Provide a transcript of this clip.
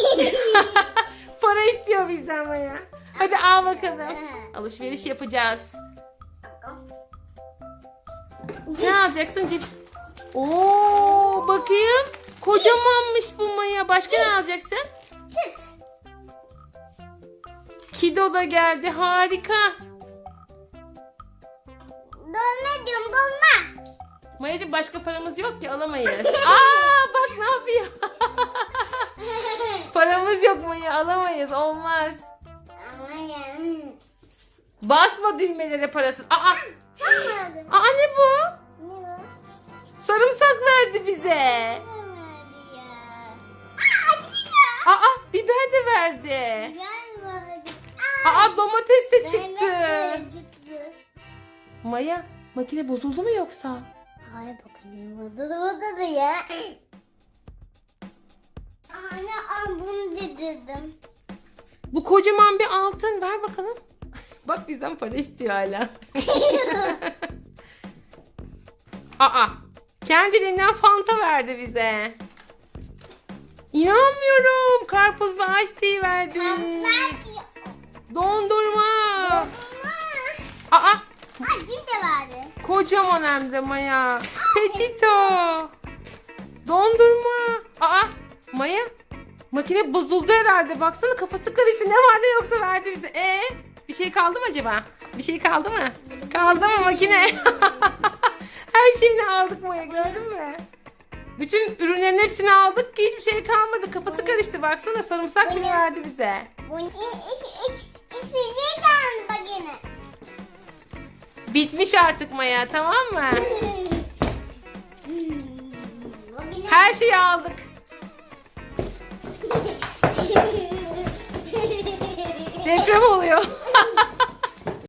Para istiyor bizden Maya. Hadi al bakalım. Alışveriş yapacağız. Ne alacaksın cip? Oo bakayım. Kocamanmış bu Maya. Başka ne alacaksın? Çıt. Kido da geldi. Harika. Dolma diyorum dolma. Mayacığım başka paramız yok ki alamayız. Aa bak ne yapıyor. Paramız yok Maya alamayız. Olmaz. Ama. Basma düğmelere parasız. Aa, Olmadı. aa ne bu? Ne bu? Sarımsak verdi bize. Olmadı ya. Aa acıyor. Aa biber de verdi. Gelmedi. Aa domates de çıktı. Maya makine bozuldu mu yoksa? Ay bakayım burada da burada da ya. Dedim. Bu kocaman bir altın ver bakalım. Bak bizden para istiyor hala. Aa kendiliğinden fanta verdi bize. İnanmıyorum. Karpuzlu ice tea verdi. Dondurma. Aa Acım de vardı. kocaman hem de Maya. Petito. Dondurma. Aa Maya makine bozuldu herhalde. Baksana kafası karıştı. Ne vardı yoksa verdi bize. E bir şey kaldı mı acaba? Bir şey kaldı mı? Kaldı mı makine? Her şeyini aldık Maya gördün mü? Bütün ürünlerin hepsini aldık ki hiçbir şey kalmadı. Kafası karıştı baksana sarımsak bile verdi bize. Bu iç iç iç hiçbir şey kalmadı bak yine. Bitmiş artık Maya tamam mı? Bak yine. Her şeyi aldık. Deprem oluyor.